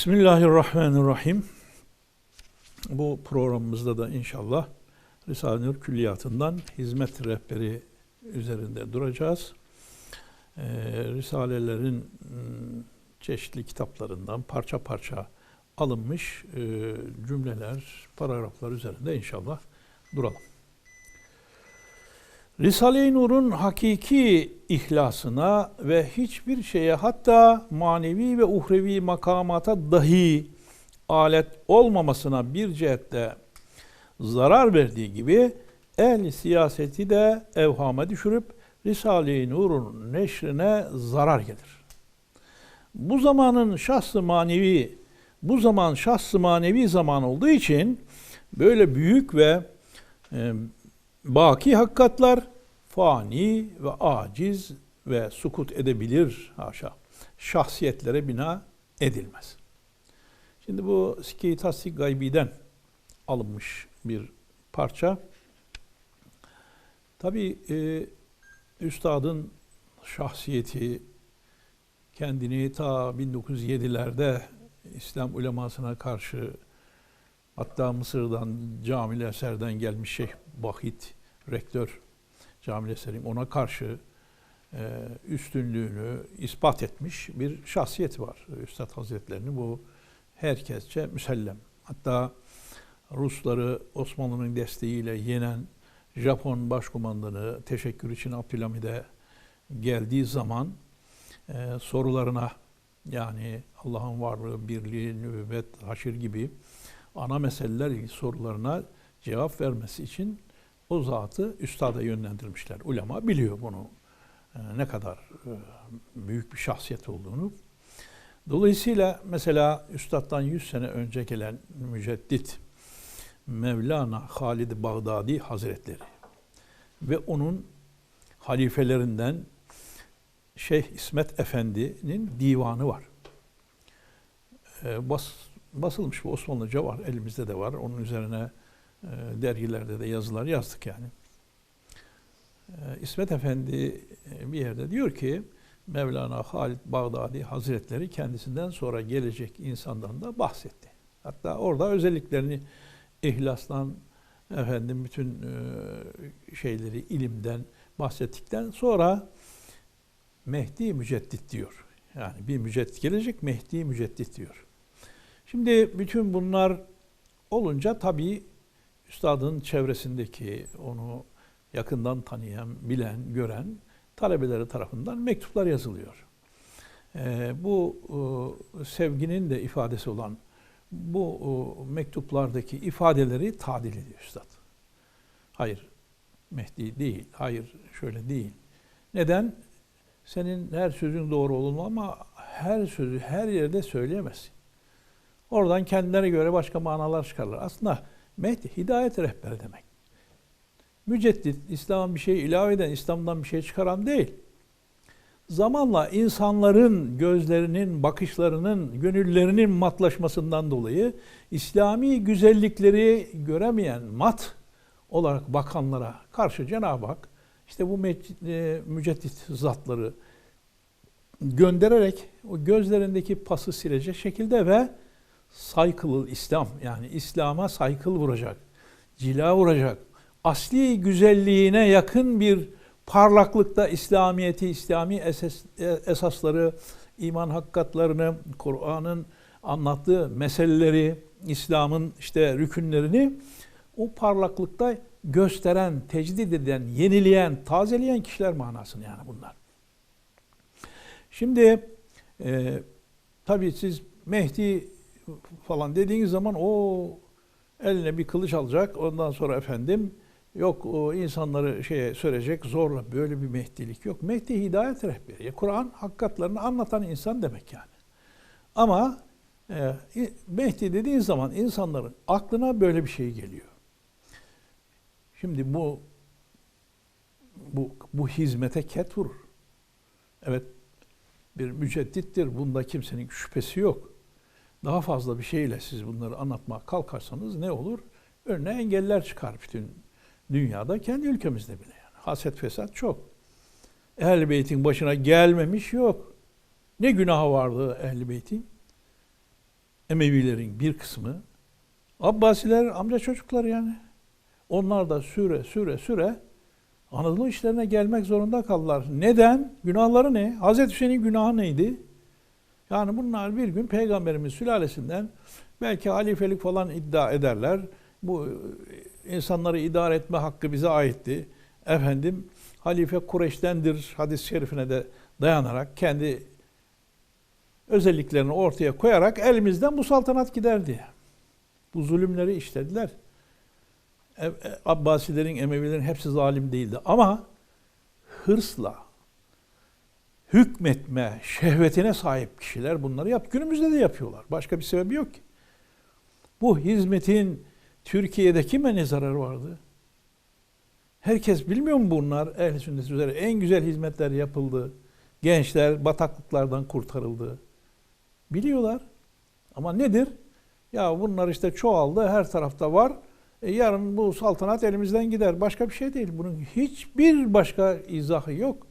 Bismillahirrahmanirrahim. Bu programımızda da inşallah Risale-i Nur Külliyatı'ndan hizmet rehberi üzerinde duracağız. Ee, Risalelerin m, çeşitli kitaplarından parça parça alınmış e, cümleler, paragraflar üzerinde inşallah duralım. Risale-i Nur'un hakiki ihlasına ve hiçbir şeye hatta manevi ve uhrevi makamata dahi alet olmamasına bir cihette zarar verdiği gibi ehli siyaseti de evhama düşürüp Risale-i Nur'un neşrine zarar gelir. Bu zamanın şahsı manevi, bu zaman şahsı manevi zaman olduğu için böyle büyük ve e, baki hakikatler fani ve aciz ve sukut edebilir haşa. Şahsiyetlere bina edilmez. Şimdi bu Sike-i Tasdik Gaybi'den alınmış bir parça. Tabi e, üstadın şahsiyeti kendini ta 1907'lerde İslam ulemasına karşı hatta Mısır'dan Camil Eser'den gelmiş Şeyh Bahit rektör Camil Eser'in ona karşı e, üstünlüğünü ispat etmiş bir şahsiyeti var. Üstad Hazretlerinin bu herkesçe müsellem. Hatta Rusları Osmanlı'nın desteğiyle yenen Japon başkumandanı teşekkür için Abdülhamid'e geldiği zaman e, sorularına yani Allah'ın varlığı, birliği, nübüvvet, haşir gibi ana meseleler sorularına cevap vermesi için o zatı üstada yönlendirmişler. Ulema biliyor bunu e, ne kadar e, büyük bir şahsiyet olduğunu. Dolayısıyla mesela üstattan 100 sene önce gelen müceddit Mevlana Halid Bağdadi Hazretleri ve onun halifelerinden Şeyh İsmet Efendi'nin divanı var. E, bas, basılmış bu Osmanlıca var, elimizde de var. Onun üzerine dergilerde de yazılar yazdık yani. E, İsmet Efendi bir yerde diyor ki Mevlana Halid Bağdadi Hazretleri kendisinden sonra gelecek insandan da bahsetti. Hatta orada özelliklerini ihlastan efendim bütün şeyleri ilimden bahsettikten sonra Mehdi müceddit diyor. Yani bir müceddit gelecek Mehdi müceddit diyor. Şimdi bütün bunlar olunca tabii üstadın çevresindeki onu yakından tanıyan, bilen, gören talebeleri tarafından mektuplar yazılıyor. Ee, bu e, sevginin de ifadesi olan bu e, mektuplardaki ifadeleri tadil ediyor üstad. Hayır, Mehdi değil, hayır şöyle değil. Neden? Senin her sözün doğru olmalı ama her sözü her yerde söyleyemezsin. Oradan kendilerine göre başka manalar çıkarlar. Aslında Mehdi hidayet rehberi demek. Müceddit, İslam'ın bir şey ilave eden, İslam'dan bir şey çıkaran değil. Zamanla insanların gözlerinin, bakışlarının, gönüllerinin matlaşmasından dolayı İslami güzellikleri göremeyen mat olarak bakanlara karşı Cenab-ı Hak işte bu e, müceddit zatları göndererek o gözlerindeki pası silecek şekilde ve saykılı İslam yani İslam'a saykıl vuracak, cila vuracak, asli güzelliğine yakın bir parlaklıkta İslamiyeti, İslami esas, esasları, iman hakikatlarını, Kur'an'ın anlattığı meseleleri, İslam'ın işte rükünlerini o parlaklıkta gösteren, tecdid eden, yenileyen, tazeleyen kişiler manasını yani bunlar. Şimdi e, tabii siz Mehdi falan dediğiniz zaman o eline bir kılıç alacak. Ondan sonra efendim yok o insanları şeye söyleyecek zorla böyle bir mehdilik yok. Mehdi hidayet rehberi. Kur'an hakikatlerini anlatan insan demek yani. Ama e, Mehdi dediğin zaman insanların aklına böyle bir şey geliyor. Şimdi bu bu bu hizmete ket vurur. Evet bir müceddittir. Bunda kimsenin şüphesi yok. Daha fazla bir şeyle siz bunları anlatmaya kalkarsanız ne olur? Önüne engeller çıkar bütün dünyada, kendi ülkemizde bile. Yani. Haset fesat çok. Ehl-i Beyt'in başına gelmemiş yok. Ne günahı vardı Ehl-i Beyt'in? Emevilerin bir kısmı Abbasiler amca çocuklar yani. Onlar da süre süre süre Anadolu işlerine gelmek zorunda kaldılar. Neden? Günahları ne? Hazreti Hüseyin'in günahı neydi? Yani bunlar bir gün peygamberimiz sülalesinden belki halifelik falan iddia ederler. Bu e, insanları idare etme hakkı bize aitti. Efendim halife Kureyş'tendir hadis-i şerifine de dayanarak kendi özelliklerini ortaya koyarak elimizden bu saltanat gider diye. Bu zulümleri işlediler. E- e- Abbasilerin, Emevilerin hepsi zalim değildi. Ama hırsla, hükmetme şehvetine sahip kişiler bunları yap. Günümüzde de yapıyorlar. Başka bir sebebi yok ki. Bu hizmetin Türkiye'de kime ne zararı vardı? Herkes bilmiyor mu bunlar? Ehl-i sünnet üzere en güzel hizmetler yapıldı. Gençler bataklıklardan kurtarıldı. Biliyorlar. Ama nedir? Ya bunlar işte çoğaldı, her tarafta var. E yarın bu saltanat elimizden gider. Başka bir şey değil. Bunun hiçbir başka izahı yok.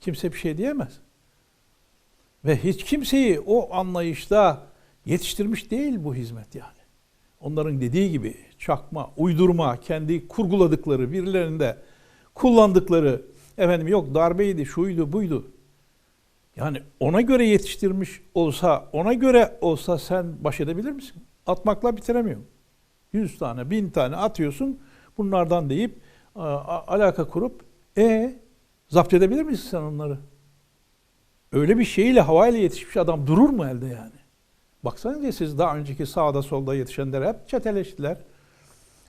Kimse bir şey diyemez. Ve hiç kimseyi o anlayışta yetiştirmiş değil bu hizmet yani. Onların dediği gibi çakma, uydurma, kendi kurguladıkları, birilerinde kullandıkları, efendim yok darbeydi, şuydu, buydu. Yani ona göre yetiştirmiş olsa, ona göre olsa sen baş edebilir misin? Atmakla bitiremiyorum. Yüz tane, bin tane atıyorsun bunlardan deyip alaka kurup e zapt edebilir misin sen onları? Öyle bir şeyle havayla yetişmiş adam durur mu elde yani? Baksanıza siz daha önceki sağda solda yetişenler hep çeteleştiler.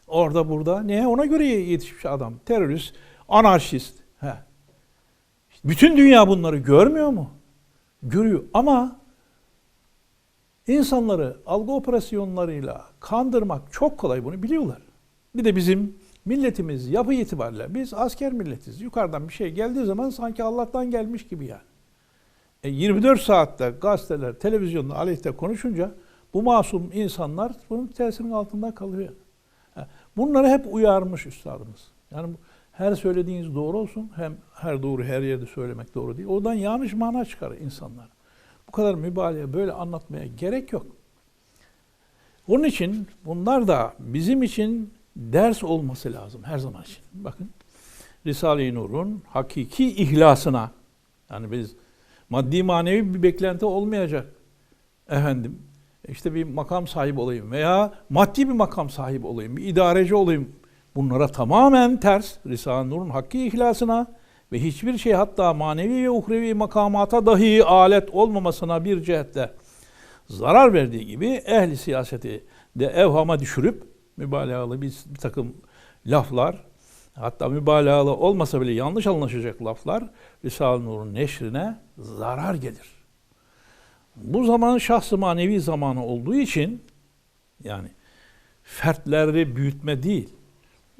Orada burada. Niye? Ona göre yetişmiş adam. Terörist, anarşist. He. Bütün dünya bunları görmüyor mu? Görüyor ama insanları algı operasyonlarıyla kandırmak çok kolay bunu biliyorlar. Bir de bizim milletimiz yapı itibariyle biz asker milletiz. Yukarıdan bir şey geldiği zaman sanki Allah'tan gelmiş gibi yani. E 24 saatte gazeteler, televizyonda aleyhte konuşunca bu masum insanlar bunun tesirinin altında kalıyor. Bunları hep uyarmış üstadımız. Yani her söylediğiniz doğru olsun. Hem her doğru her yerde söylemek doğru değil. Oradan yanlış mana çıkar insanlar. Bu kadar mübalağa böyle anlatmaya gerek yok. Onun için bunlar da bizim için ders olması lazım her zaman için. Bakın Risale-i Nur'un hakiki ihlasına yani biz maddi manevi bir beklenti olmayacak. Efendim işte bir makam sahibi olayım veya maddi bir makam sahibi olayım, bir idareci olayım. Bunlara tamamen ters Risale-i Nur'un hakkı ihlasına ve hiçbir şey hatta manevi ve uhrevi makamata dahi alet olmamasına bir cihette zarar verdiği gibi ehli siyaseti de evhama düşürüp mübalağalı bir, bir takım laflar hatta mübalağalı olmasa bile yanlış anlaşacak laflar Risale-i Nur'un neşrine zarar gelir. Bu zaman şahsı manevi zamanı olduğu için yani fertleri büyütme değil,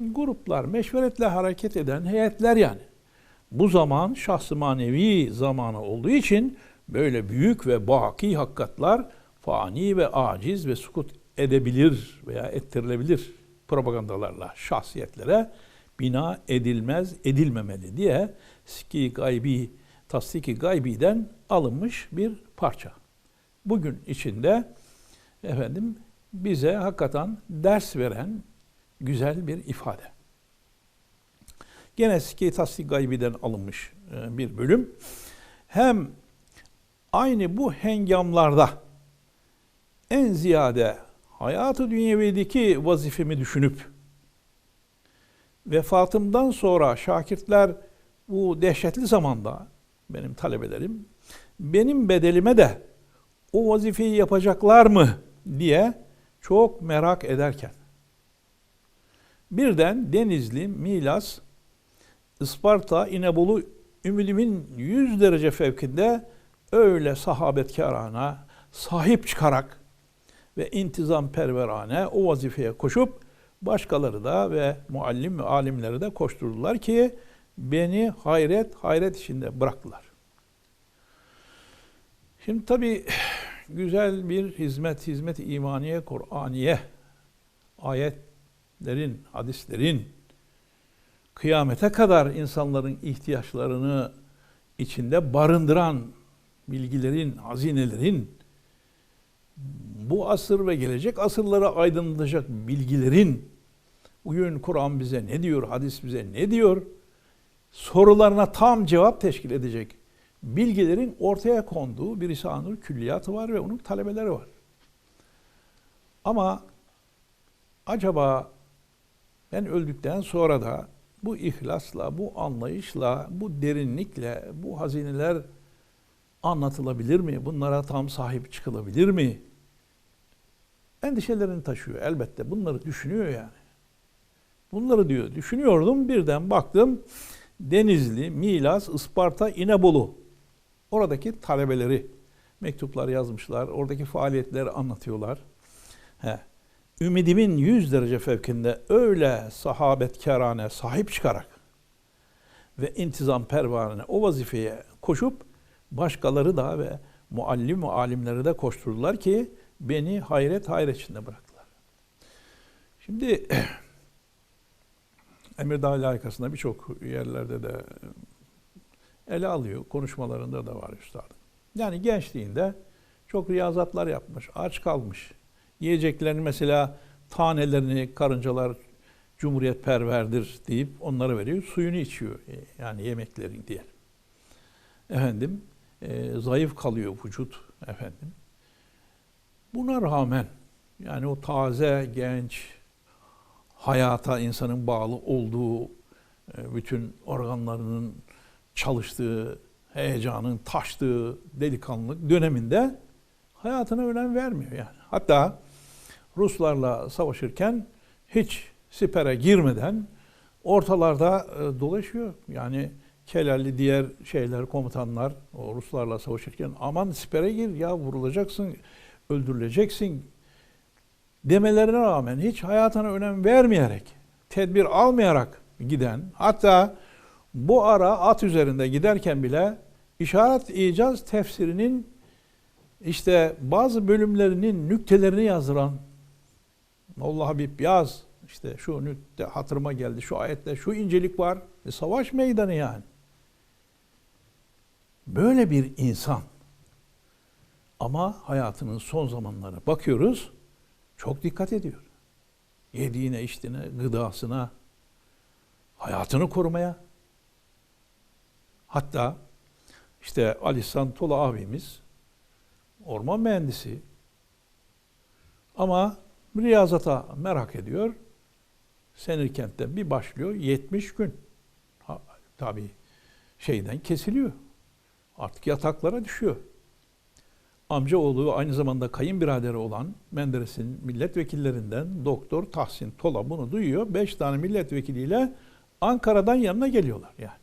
gruplar, meşveretle hareket eden heyetler yani. Bu zaman şahsı manevi zamanı olduğu için böyle büyük ve baki hakikatlar fani ve aciz ve sukut edebilir veya ettirilebilir propagandalarla şahsiyetlere bina edilmez, edilmemeli diye Siki Gaybi, Tasdiki Gaybi'den alınmış bir parça. Bugün içinde efendim bize hakikaten ders veren güzel bir ifade. Gene Siki Tasdik Gaybi'den alınmış e, bir bölüm. Hem aynı bu hengamlarda en ziyade hayatı dünyevideki vazifemi düşünüp vefatımdan sonra şakirtler bu dehşetli zamanda benim talebelerim benim bedelime de o vazifeyi yapacaklar mı diye çok merak ederken birden Denizli, Milas, Isparta, İnebolu ümidimin yüz derece fevkinde öyle sahabetkarana sahip çıkarak ve intizam perverane o vazifeye koşup başkaları da ve muallim ve alimleri de koşturdular ki beni hayret hayret içinde bıraktılar. Şimdi tabi güzel bir hizmet, hizmet imaniye, Kur'aniye, ayetlerin, hadislerin kıyamete kadar insanların ihtiyaçlarını içinde barındıran bilgilerin, hazinelerin bu asır ve gelecek asırlara aydınlatacak bilgilerin bugün Kur'an bize ne diyor, hadis bize ne diyor? Sorularına tam cevap teşkil edecek bilgilerin ortaya konduğu bir İsa külliyatı var ve onun talebeleri var. Ama acaba ben öldükten sonra da bu ihlasla, bu anlayışla, bu derinlikle bu hazineler anlatılabilir mi? Bunlara tam sahip çıkılabilir mi? Endişelerini taşıyor elbette. Bunları düşünüyor yani. Bunları diyor. Düşünüyordum birden baktım. Denizli, Milas, Isparta, İnebolu. Oradaki talebeleri mektuplar yazmışlar. Oradaki faaliyetleri anlatıyorlar. He. Ümidimin yüz derece fevkinde öyle sahabetkarane sahip çıkarak ve intizam pervanene o vazifeye koşup başkaları da ve muallim ve alimleri de koşturdular ki beni hayret hayret içinde bıraktılar. Şimdi Emirdağ layıkasında birçok yerlerde de ele alıyor. Konuşmalarında da var üstadım. Yani gençliğinde çok riyazatlar yapmış, aç kalmış. Yiyeceklerini mesela tanelerini karıncalar cumhuriyet perverdir deyip onlara veriyor. Suyunu içiyor. Yani yemeklerin diye. Efendim e, zayıf kalıyor vücut efendim. Buna rağmen yani o taze, genç, hayata insanın bağlı olduğu, e, bütün organlarının çalıştığı, heyecanın taştığı delikanlılık döneminde hayatına önem vermiyor yani. Hatta Ruslarla savaşırken hiç sipere girmeden ortalarda e, dolaşıyor. Yani Kelalli diğer şeyler, komutanlar o Ruslarla savaşırken aman sipere gir ya vurulacaksın, öldürüleceksin demelerine rağmen hiç hayatına önem vermeyerek, tedbir almayarak giden hatta bu ara at üzerinde giderken bile işaret icaz tefsirinin işte bazı bölümlerinin nüktelerini yazdıran Allah Habib yaz işte şu nükte hatırıma geldi şu ayette şu incelik var. E, savaş meydanı yani. Böyle bir insan ama hayatının son zamanlarına bakıyoruz çok dikkat ediyor yediğine içtiğine gıdasına hayatını korumaya Hatta işte Ali Santola abimiz orman mühendisi ama riyazata merak ediyor. Senirkent'te bir başlıyor 70 gün. Ha, tabii şeyden kesiliyor. Artık yataklara düşüyor. Amca oğlu aynı zamanda kayınbiraderi olan Menderes'in milletvekillerinden Doktor Tahsin Tola bunu duyuyor. Beş tane milletvekiliyle Ankara'dan yanına geliyorlar yani.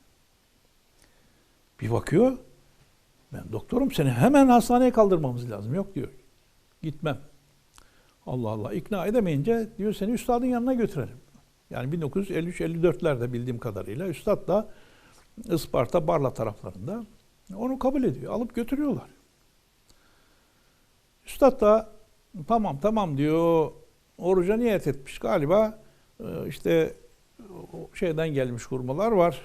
Bir bakıyor. Ben doktorum seni hemen hastaneye kaldırmamız lazım. Yok diyor. Gitmem. Allah Allah ikna edemeyince diyor seni üstadın yanına götürelim. Yani 1953-54'lerde bildiğim kadarıyla üstad da Isparta Barla taraflarında onu kabul ediyor. Alıp götürüyorlar. Üstad da tamam tamam diyor oruca niyet etmiş galiba e, işte şeyden gelmiş hurmalar var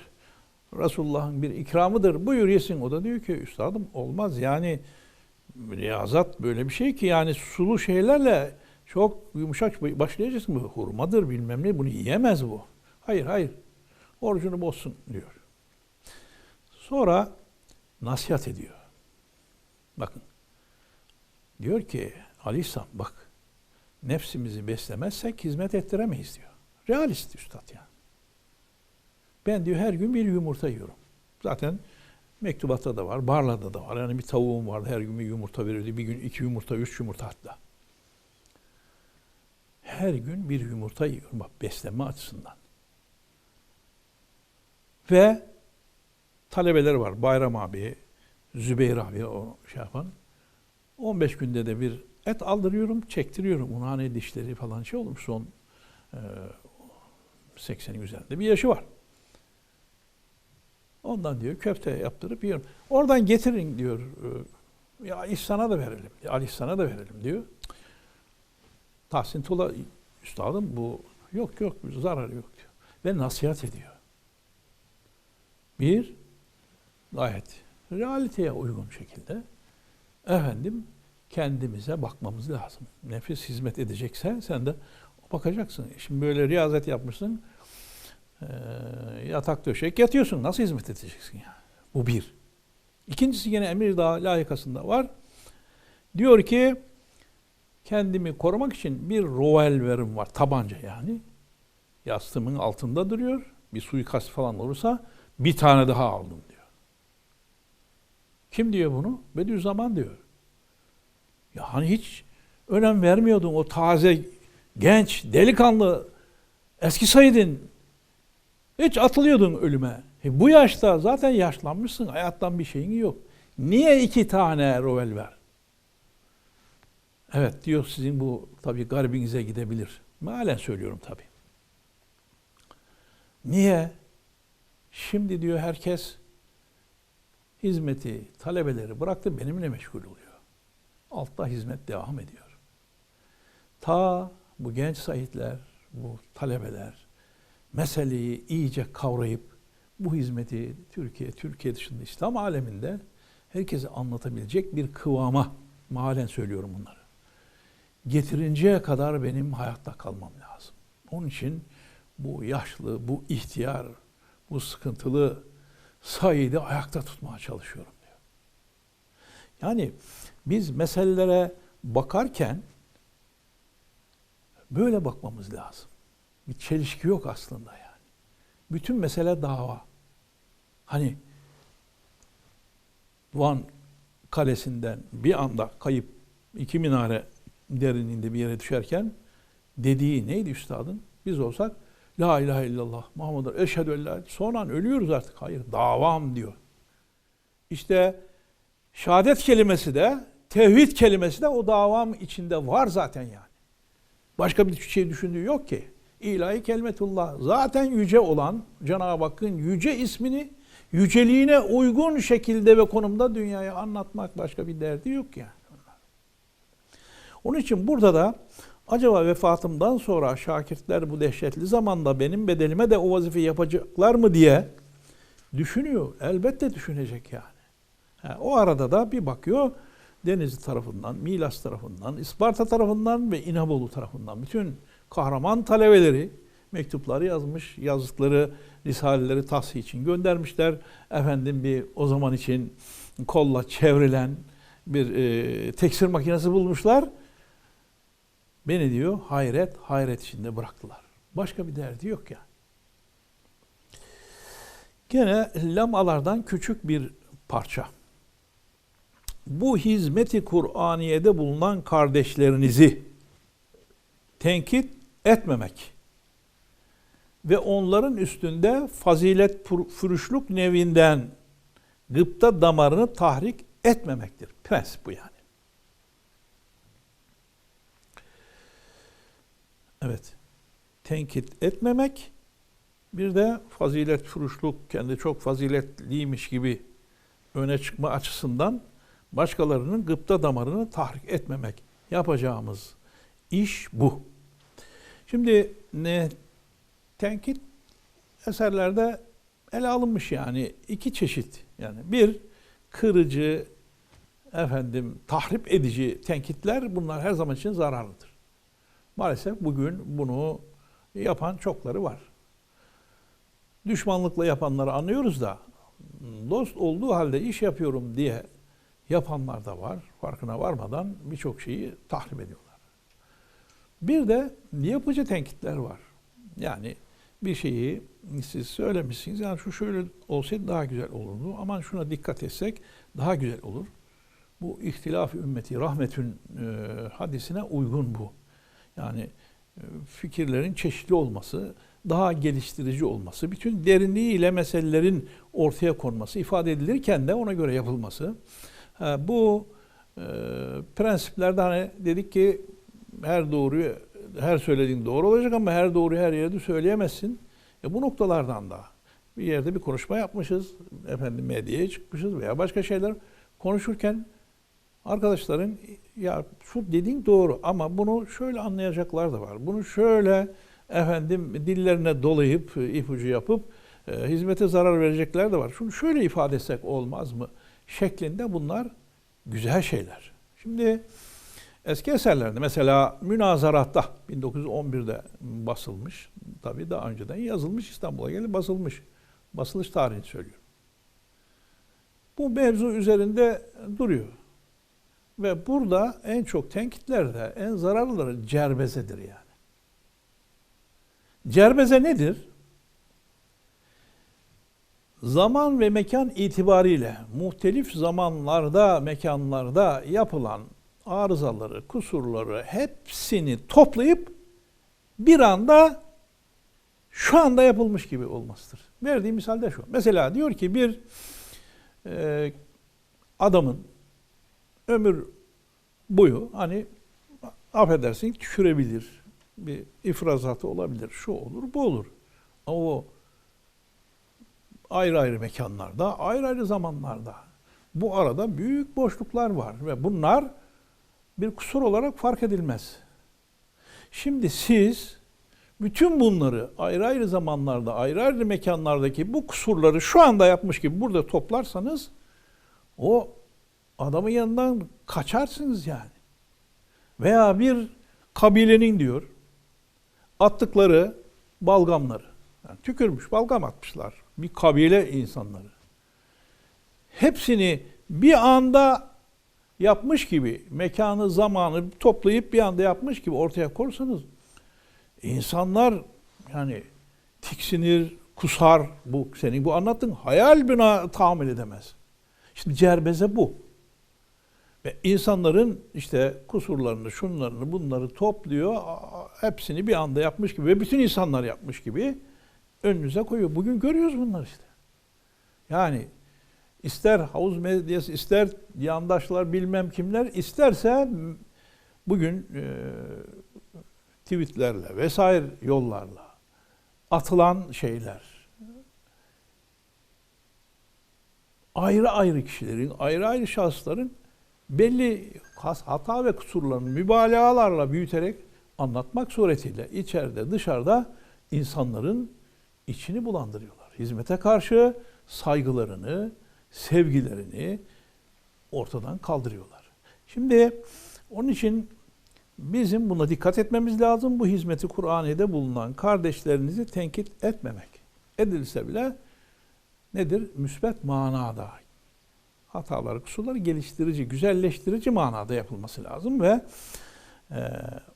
Resulullah'ın bir ikramıdır. Buyur yesin. O da diyor ki üstadım olmaz. Yani riyazat böyle bir şey ki yani sulu şeylerle çok yumuşak başlayacaksın. Bu hurmadır bilmem ne bunu yiyemez bu. Hayır hayır. Orucunu bozsun diyor. Sonra nasihat ediyor. Bakın. Diyor ki İhsan bak nefsimizi beslemezsek hizmet ettiremeyiz diyor. Realist üstad yani. Ben diyor her gün bir yumurta yiyorum. Zaten mektubatta da var, barlarda da var. Yani bir tavuğum vardı her gün bir yumurta verirdi. Bir gün iki yumurta, üç yumurta hatta. Her gün bir yumurta yiyorum bak beslenme açısından. Ve talebeler var. Bayram abi, Zübeyir abi o şey yapan. 15 günde de bir et aldırıyorum, çektiriyorum. Unhane dişleri falan şey olmuş son e, 80'in üzerinde bir yaşı var. Ondan diyor köfte yaptırıp yiyorum. Oradan getirin diyor. Ee, ya İhsan'a da verelim. Ali İhsan'a da verelim diyor. Tahsin Tula üstadım bu yok yok zararı yok diyor. Ve nasihat ediyor. Bir, gayet realiteye uygun şekilde efendim kendimize bakmamız lazım. Nefis hizmet edecekse sen de bakacaksın. Şimdi böyle riyazet yapmışsın. eee, yatak döşek yatıyorsun. Nasıl hizmet edeceksin ya? Bu bir. İkincisi yine emir daha layıkasında var. Diyor ki kendimi korumak için bir revolverim var. Tabanca yani. Yastığımın altında duruyor. Bir suikast falan olursa bir tane daha aldım diyor. Kim diyor bunu? Bediüzzaman diyor. Ya hani hiç önem vermiyordun o taze, genç, delikanlı, eski Said'in. Hiç atılıyordun ölüme. E bu yaşta zaten yaşlanmışsın, hayattan bir şeyin yok. Niye iki tane revolver? Evet diyor sizin bu tabii garibinize gidebilir. Mealen söylüyorum tabii. Niye? Şimdi diyor herkes hizmeti, talebeleri bıraktı benimle meşgul oluyor. Altta hizmet devam ediyor. Ta bu genç Saidler, bu talebeler meseleyi iyice kavrayıp bu hizmeti Türkiye, Türkiye dışında İslam aleminde herkese anlatabilecek bir kıvama malen söylüyorum bunları. Getirinceye kadar benim hayatta kalmam lazım. Onun için bu yaşlı, bu ihtiyar, bu sıkıntılı Said'i ayakta tutmaya çalışıyorum diyor. Yani biz meselelere bakarken böyle bakmamız lazım. Bir çelişki yok aslında yani. Bütün mesele dava. Hani Van kalesinden bir anda kayıp iki minare derinliğinde bir yere düşerken dediği neydi üstadın? Biz olsak La ilahe illallah Muhammed eşhedü en la sonra ölüyoruz artık. Hayır davam diyor. İşte şehadet kelimesi de tevhid kelimesi de o davam içinde var zaten yani. Başka bir şey düşündüğü yok ki. İlahi kelimetullah zaten yüce olan Cenab-ı Hakk'ın yüce ismini yüceliğine uygun şekilde ve konumda dünyaya anlatmak başka bir derdi yok yani. Onun için burada da acaba vefatımdan sonra şakirtler bu dehşetli zamanda benim bedelime de o vazifeyi yapacaklar mı diye düşünüyor. Elbette düşünecek yani. Ha, o arada da bir bakıyor Denizli tarafından, Milas tarafından, Isparta tarafından ve İnebolu tarafından bütün kahraman talebeleri mektupları yazmış, yazdıkları risaleleri tahsih için göndermişler. Efendim bir o zaman için kolla çevrilen bir e, teksir makinesi bulmuşlar. Beni diyor hayret hayret içinde bıraktılar. Başka bir derdi yok ya. Yani. Gene lamalardan küçük bir parça. Bu hizmeti Kur'aniye'de bulunan kardeşlerinizi tenkit etmemek ve onların üstünde fazilet fürüşlük nevinden gıpta damarını tahrik etmemektir. Prensip bu yani. Evet. Tenkit etmemek bir de fazilet furuşluk kendi çok faziletliymiş gibi öne çıkma açısından başkalarının gıpta damarını tahrik etmemek. Yapacağımız iş bu. Şimdi ne tenkit eserlerde ele alınmış yani iki çeşit. Yani bir kırıcı, efendim tahrip edici tenkitler bunlar her zaman için zararlıdır. Maalesef bugün bunu yapan çokları var. Düşmanlıkla yapanları anlıyoruz da dost olduğu halde iş yapıyorum diye yapanlar da var. Farkına varmadan birçok şeyi tahrip ediyorlar. Bir de yapıcı tenkitler var. Yani bir şeyi siz söylemişsiniz. Yani şu şöyle olsaydı daha güzel olurdu. Aman şuna dikkat etsek daha güzel olur. Bu ihtilaf ümmeti rahmetün e, hadisine uygun bu. Yani e, fikirlerin çeşitli olması, daha geliştirici olması, bütün derinliğiyle meselelerin ortaya konması, ifade edilirken de ona göre yapılması. Bu e, prensiplerde hani dedik ki her doğruyu, her söylediğin doğru olacak ama her doğruyu her yerde söyleyemezsin. E bu noktalardan da bir yerde bir konuşma yapmışız, efendim medyaya çıkmışız veya başka şeyler konuşurken arkadaşların ya şu dediğin doğru ama bunu şöyle anlayacaklar da var. Bunu şöyle efendim dillerine dolayıp ipucu yapıp e, hizmete zarar verecekler de var. Şunu şöyle ifade etsek olmaz mı? Şeklinde bunlar güzel şeyler. Şimdi eski eserlerde mesela Münazaratta 1911'de basılmış. Tabii daha önceden yazılmış İstanbul'a gelip basılmış. Basılış tarihini söylüyorum. Bu mevzu üzerinde duruyor. Ve burada en çok tenkitlerde en zararlıları cerbezedir yani. Cerbeze nedir? Zaman ve mekan itibariyle muhtelif zamanlarda, mekanlarda yapılan arızaları, kusurları hepsini toplayıp bir anda şu anda yapılmış gibi olmasıdır. Verdiğim misalde şu. Mesela diyor ki bir e, adamın ömür boyu hani affedersin tükürebilir. Bir ifrazatı olabilir. Şu olur, bu olur. Ama o ayrı ayrı mekanlarda, ayrı ayrı zamanlarda. Bu arada büyük boşluklar var ve bunlar bir kusur olarak fark edilmez. Şimdi siz bütün bunları ayrı ayrı zamanlarda, ayrı ayrı mekanlardaki bu kusurları şu anda yapmış gibi burada toplarsanız o adamın yanından kaçarsınız yani. Veya bir kabilenin diyor attıkları balgamları. Yani tükürmüş, balgam atmışlar. Bir kabile insanları. Hepsini bir anda yapmış gibi, mekanı, zamanı toplayıp bir anda yapmış gibi ortaya korsanız insanlar yani tiksinir, kusar. Bu senin bu anlattığın hayal bina tahammül edemez. Şimdi cerbeze bu. Ve insanların işte kusurlarını, şunlarını, bunları topluyor. Hepsini bir anda yapmış gibi ve bütün insanlar yapmış gibi önünüze koyuyor. Bugün görüyoruz bunlar işte. Yani ister havuz medyası, ister yandaşlar bilmem kimler, isterse bugün e, tweetlerle vesaire yollarla atılan şeyler ayrı ayrı kişilerin, ayrı ayrı şahısların belli hata ve kusurlarını mübalağalarla büyüterek anlatmak suretiyle içeride dışarıda insanların içini bulandırıyorlar. Hizmete karşı saygılarını, sevgilerini ortadan kaldırıyorlar. Şimdi onun için bizim buna dikkat etmemiz lazım. Bu hizmeti Kur'an'da bulunan kardeşlerinizi tenkit etmemek. Edilse bile nedir? Müsbet manada hataları, kusurları geliştirici, güzelleştirici manada yapılması lazım ve e,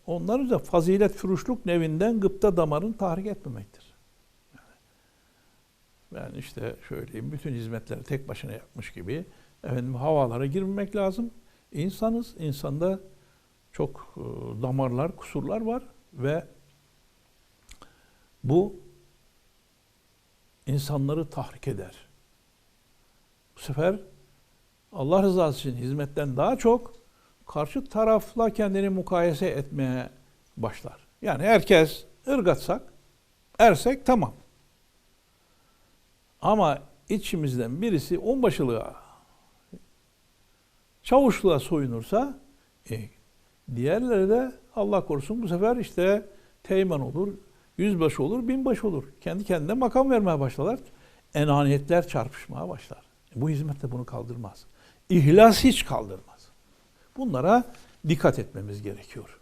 onları da fazilet füruşluk nevinden gıpta damarın tahrik etmemektir. Yani, işte söyleyeyim, bütün hizmetleri tek başına yapmış gibi efendim havalara girmemek lazım. İnsanız, insanda çok e, damarlar, kusurlar var ve bu insanları tahrik eder. Bu sefer Allah rızası için hizmetten daha çok karşı tarafla kendini mukayese etmeye başlar. Yani herkes ırgatsak, ersek tamam. Ama içimizden birisi onbaşılığa, çavuşluğa soyunursa e, diğerleri de Allah korusun bu sefer işte teğmen olur, yüzbaşı olur, binbaşı olur. Kendi kendine makam vermeye başlarlar. Enaniyetler çarpışmaya başlar. Bu hizmet de bunu kaldırmaz. İhlas hiç kaldırmaz. Bunlara dikkat etmemiz gerekiyor.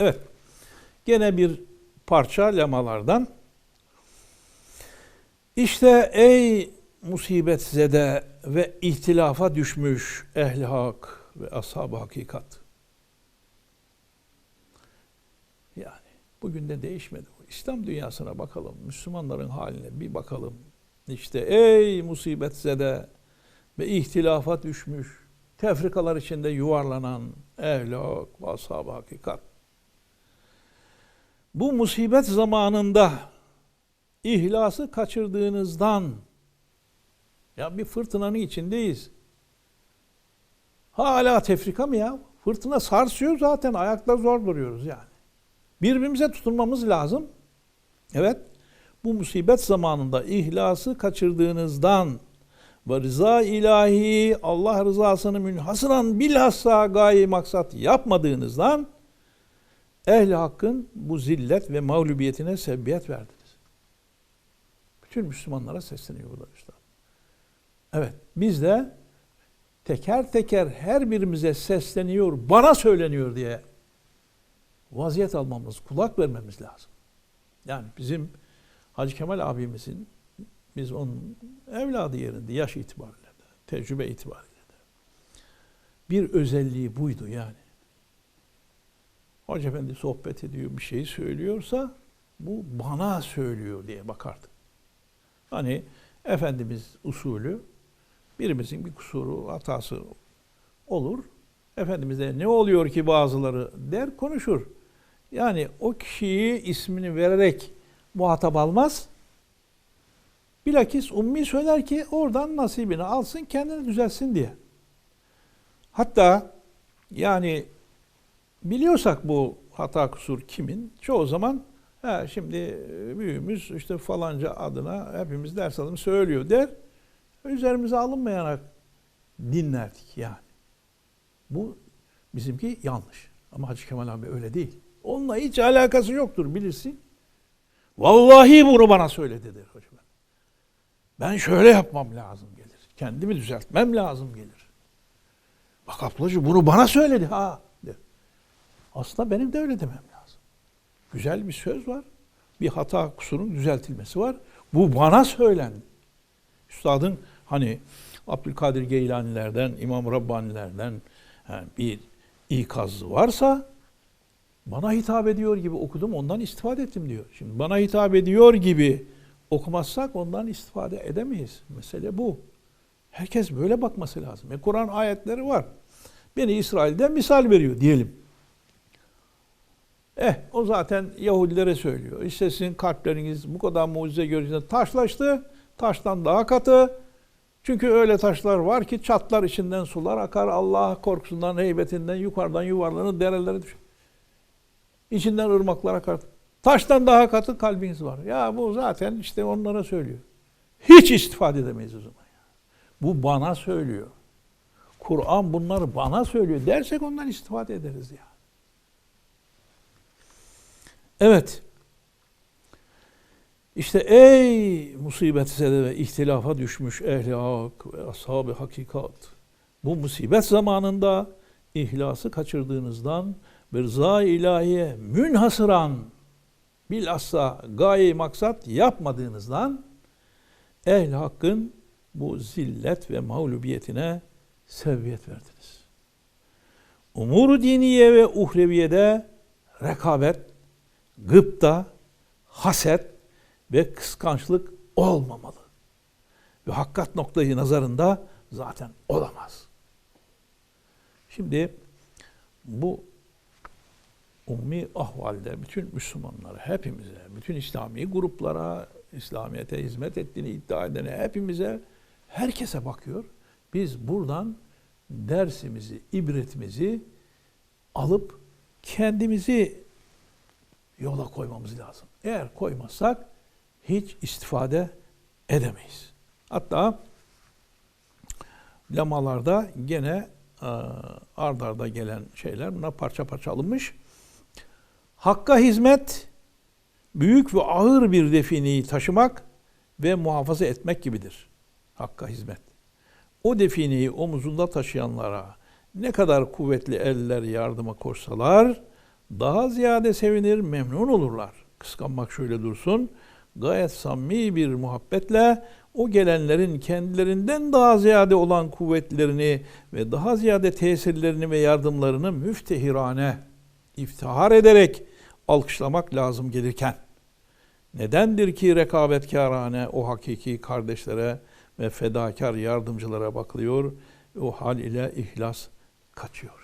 Evet. Gene bir parça lemalardan. İşte ey musibet zede ve ihtilafa düşmüş ehli hak ve ashab hakikat. Yani bugün de değişmedi. İslam dünyasına bakalım, Müslümanların haline bir bakalım. İşte ey musibet zede ve ihtilafa düşmüş, tefrikalar içinde yuvarlanan ehlak ve ashab hakikat. Bu musibet zamanında ihlası kaçırdığınızdan ya bir fırtınanın içindeyiz. Hala tefrika mı ya? Fırtına sarsıyor zaten. Ayakta zor duruyoruz yani. Birbirimize tutunmamız lazım. Evet. Bu musibet zamanında ihlası kaçırdığınızdan ve rıza ilahi Allah rızasını münhasıran bilhassa gaye maksat yapmadığınızdan ehli hakkın bu zillet ve mağlubiyetine sebebiyet verdiniz. Bütün Müslümanlara sesleniyor burada üstad. Evet biz de teker teker her birimize sesleniyor, bana söyleniyor diye vaziyet almamız, kulak vermemiz lazım. Yani bizim Hacı Kemal abimizin biz onun evladı yerinde yaş itibariyle de, tecrübe itibariyle de bir özelliği buydu yani. Hoca Efendi sohbet ediyor, bir şey söylüyorsa bu bana söylüyor diye bakardı. Hani Efendimiz usulü birimizin bir kusuru, hatası olur. Efendimiz de ne oluyor ki bazıları der konuşur. Yani o kişiyi ismini vererek muhatap almaz. Bilakis ummi söyler ki oradan nasibini alsın kendini düzelsin diye. Hatta yani biliyorsak bu hata kusur kimin çoğu zaman ha, şimdi büyüğümüz işte falanca adına hepimiz ders alım söylüyor der. Üzerimize alınmayarak dinlerdik yani. Bu bizimki yanlış. Ama Hacı Kemal abi öyle değil. Onunla hiç alakası yoktur bilirsin. Vallahi bunu bana söyledi der hocam. Ben şöyle yapmam lazım gelir. Kendimi düzeltmem lazım gelir. Bak ablacığım bunu bana söyledi ha der. Aslında benim de öyle demem. Güzel bir söz var. Bir hata kusurun düzeltilmesi var. Bu bana söylendi. Üstadın hani Abdülkadir Geylanilerden, İmam Rabbanilerden yani bir ikazı varsa bana hitap ediyor gibi okudum ondan istifade ettim diyor. Şimdi bana hitap ediyor gibi okumazsak ondan istifade edemeyiz. Mesele bu. Herkes böyle bakması lazım. E Kur'an ayetleri var. Beni İsrail'den misal veriyor diyelim. Eh o zaten Yahudilere söylüyor. İşte sizin kalpleriniz bu kadar mucize görünce taşlaştı. Taştan daha katı. Çünkü öyle taşlar var ki çatlar içinden sular akar. Allah korkusundan, heybetinden yukarıdan yuvarlanır, derelere düşer. İçinden ırmaklar akar. Taştan daha katı kalbiniz var. Ya bu zaten işte onlara söylüyor. Hiç istifade edemeyiz o zaman. Bu bana söylüyor. Kur'an bunları bana söylüyor dersek ondan istifade ederiz ya. Evet. İşte ey musibet ve ihtilafa düşmüş ehli hak ve ashab-ı hakikat. Bu musibet zamanında ihlası kaçırdığınızdan bir rıza ilahiye münhasıran bilhassa gaye maksat yapmadığınızdan ehl hakkın bu zillet ve mağlubiyetine seviyet verdiniz. Umuru diniye ve uhreviyede rekabet, gıpta, haset ve kıskançlık olmamalı. Ve hakikat noktayı nazarında zaten olamaz. Şimdi bu ummi ahvalde bütün Müslümanlara, hepimize, bütün İslami gruplara, İslamiyet'e hizmet ettiğini iddia edene hepimize, herkese bakıyor. Biz buradan dersimizi, ibretimizi alıp kendimizi yola koymamız lazım. Eğer koymazsak hiç istifade edemeyiz. Hatta lemalarda gene ard arda gelen şeyler buna parça parça alınmış. Hakka hizmet büyük ve ağır bir defineyi taşımak ve muhafaza etmek gibidir. Hakka hizmet. O defineyi omuzunda taşıyanlara ne kadar kuvvetli eller yardıma koşsalar daha ziyade sevinir, memnun olurlar. Kıskanmak şöyle dursun. Gayet samimi bir muhabbetle o gelenlerin kendilerinden daha ziyade olan kuvvetlerini ve daha ziyade tesirlerini ve yardımlarını müftehirane iftihar ederek alkışlamak lazım gelirken. Nedendir ki rekabetkarane o hakiki kardeşlere ve fedakar yardımcılara bakılıyor, o hal ile ihlas kaçıyor.